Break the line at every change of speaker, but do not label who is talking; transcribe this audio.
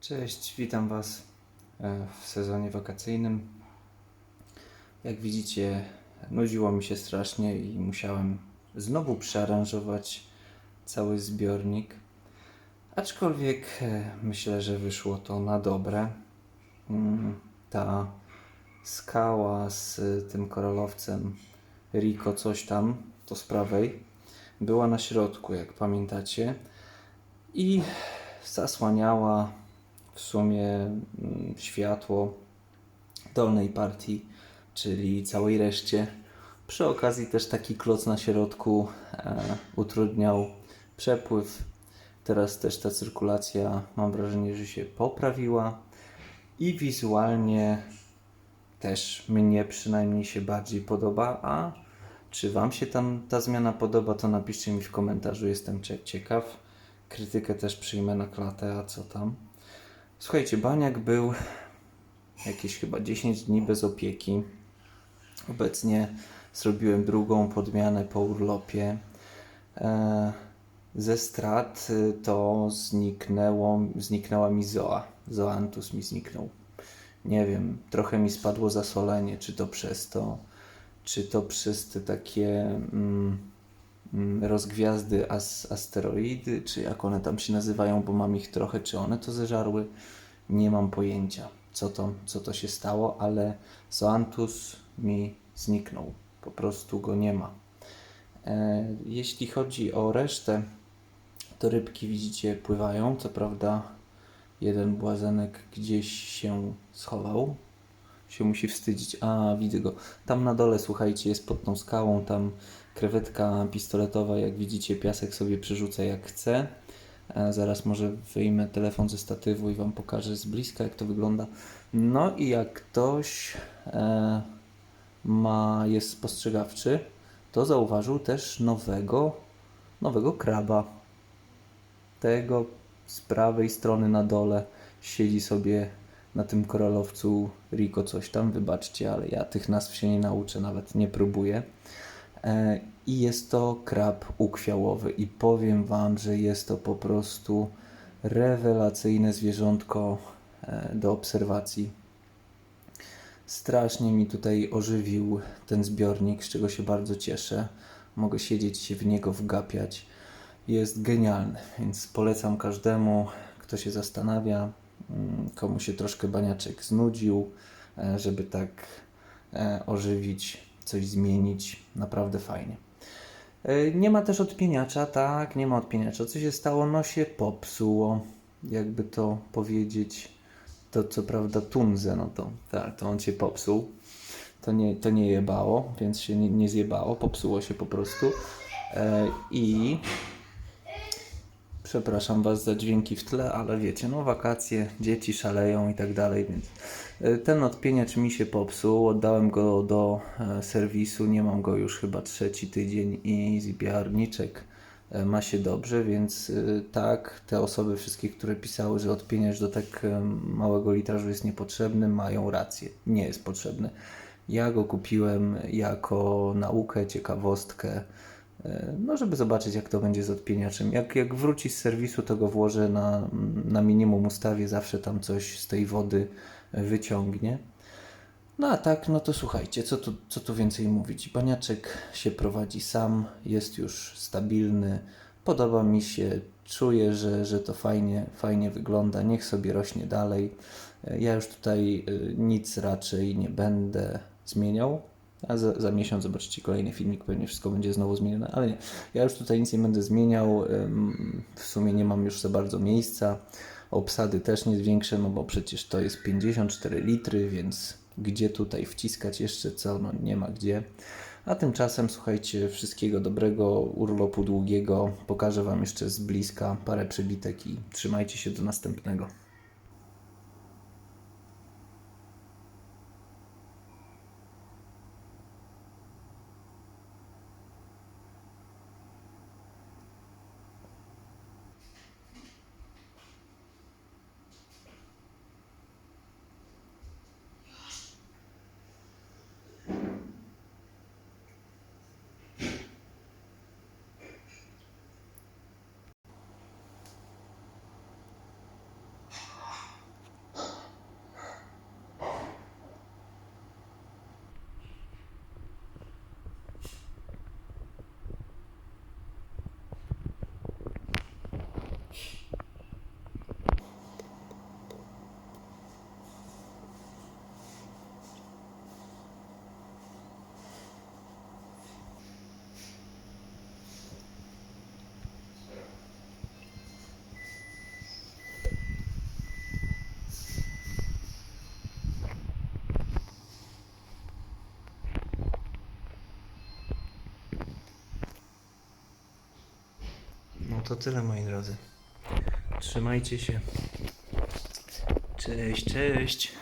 Cześć, witam Was e, w sezonie wakacyjnym. Jak widzicie, nudziło mi się strasznie i musiałem znowu przearanżować cały zbiornik. Aczkolwiek e, myślę, że wyszło to na dobre. Mm, Ta skała z tym koralowcem Rico coś tam, to z prawej, była na środku, jak pamiętacie. I zasłaniała w sumie mm, światło dolnej partii, czyli całej reszcie. Przy okazji też taki kloc na środku e, utrudniał przepływ. Teraz też ta cyrkulacja mam wrażenie, że się poprawiła i wizualnie też mnie przynajmniej się bardziej podoba, a czy Wam się tam ta zmiana podoba, to napiszcie mi w komentarzu, jestem cie- ciekaw. Krytykę też przyjmę na klatę, a co tam. Słuchajcie, baniak był jakieś chyba 10 dni bez opieki. Obecnie zrobiłem drugą podmianę po urlopie. E, ze strat to zniknęło, zniknęła mi zoa. Zoanthus mi zniknął. Nie wiem, trochę mi spadło zasolenie, czy to przez to, czy to przez te takie mm, rozgwiazdy as, asteroidy, czy jak one tam się nazywają, bo mam ich trochę, czy one to zeżarły. Nie mam pojęcia, co to, co to się stało, ale Zoanthus mi zniknął. Po prostu go nie ma. E, jeśli chodzi o resztę, to rybki widzicie pływają. Co prawda, jeden błazenek gdzieś się schował. Się musi wstydzić. A, widzę go. Tam na dole, słuchajcie, jest pod tą skałą. Tam krewetka pistoletowa. Jak widzicie, piasek sobie przerzuca jak chce. Zaraz może wyjmę telefon ze statywu i Wam pokażę z bliska, jak to wygląda. No i jak ktoś e, ma, jest spostrzegawczy, to zauważył też nowego, nowego kraba. Tego z prawej strony na dole siedzi sobie na tym koralowcu Rico coś tam, wybaczcie, ale ja tych nazw się nie nauczę, nawet nie próbuję. E, I jest to krab ukwiałowy i powiem Wam, że jest to po prostu rewelacyjne zwierzątko e, do obserwacji. Strasznie mi tutaj ożywił ten zbiornik, z czego się bardzo cieszę. Mogę siedzieć się w niego wgapiać. Jest genialny, więc polecam każdemu, kto się zastanawia, komu się troszkę baniaczek znudził, e, żeby tak e, ożywić, coś zmienić. Naprawdę fajnie. E, Nie ma też odpieniacza, tak, nie ma odpieniacza. Co się stało? No się popsuło, jakby to powiedzieć. To co prawda Tunze, no to tak, to on się popsuł. To nie, to nie jebało, więc się nie, nie zjebało, popsuło się po prostu. E, I przepraszam Was za dźwięki w tle, ale wiecie, no wakacje, dzieci szaleją i tak dalej, więc e, ten odpieniacz mi się popsuł, oddałem go do e, serwisu, nie mam go już chyba trzeci tydzień i zbiarniczek e, ma się dobrze, więc tak, te osoby wszystkie, które pisały, że odpieniacz do tak małego litrażu jest niepotrzebny, mają rację, nie jest potrzebny. Ja go kupiłem jako naukę, ciekawostkę, no żeby zobaczyć jak to będzie z odpieniaczem. Jak, jak wróci z serwisu, to go włożę na, na minimum ustawię, zawsze tam coś z tej wody e, wyciągnie. No a tak, no to słuchajcie, co tu, co tu więcej mówić? Baniaczek się prowadzi sam, jest już stabilny, podoba mi się, czuję, że, że to fajnie, fajnie wygląda, niech sobie rośnie dalej. E, Ja już tutaj nic raczej nie będę zmieniał, a za, za miesiąc zobaczycie kolejny filmik, pewnie wszystko będzie znowu zmienione, ale nie, ja już tutaj nic nie będę zmieniał, w sumie nie mam już za bardzo miejsca, obsady też nie zwiększę, no bo przecież to jest 54 litry, więc gdzie tutaj wciskać jeszcze co, no nie ma gdzie. A tymczasem słuchajcie, wszystkiego dobrego, urlopu długiego, pokażę Wam jeszcze z bliska parę przebitek i trzymajcie się do następnego. To tyle moi drodzy. Trzymajcie się. Cześć, cześć.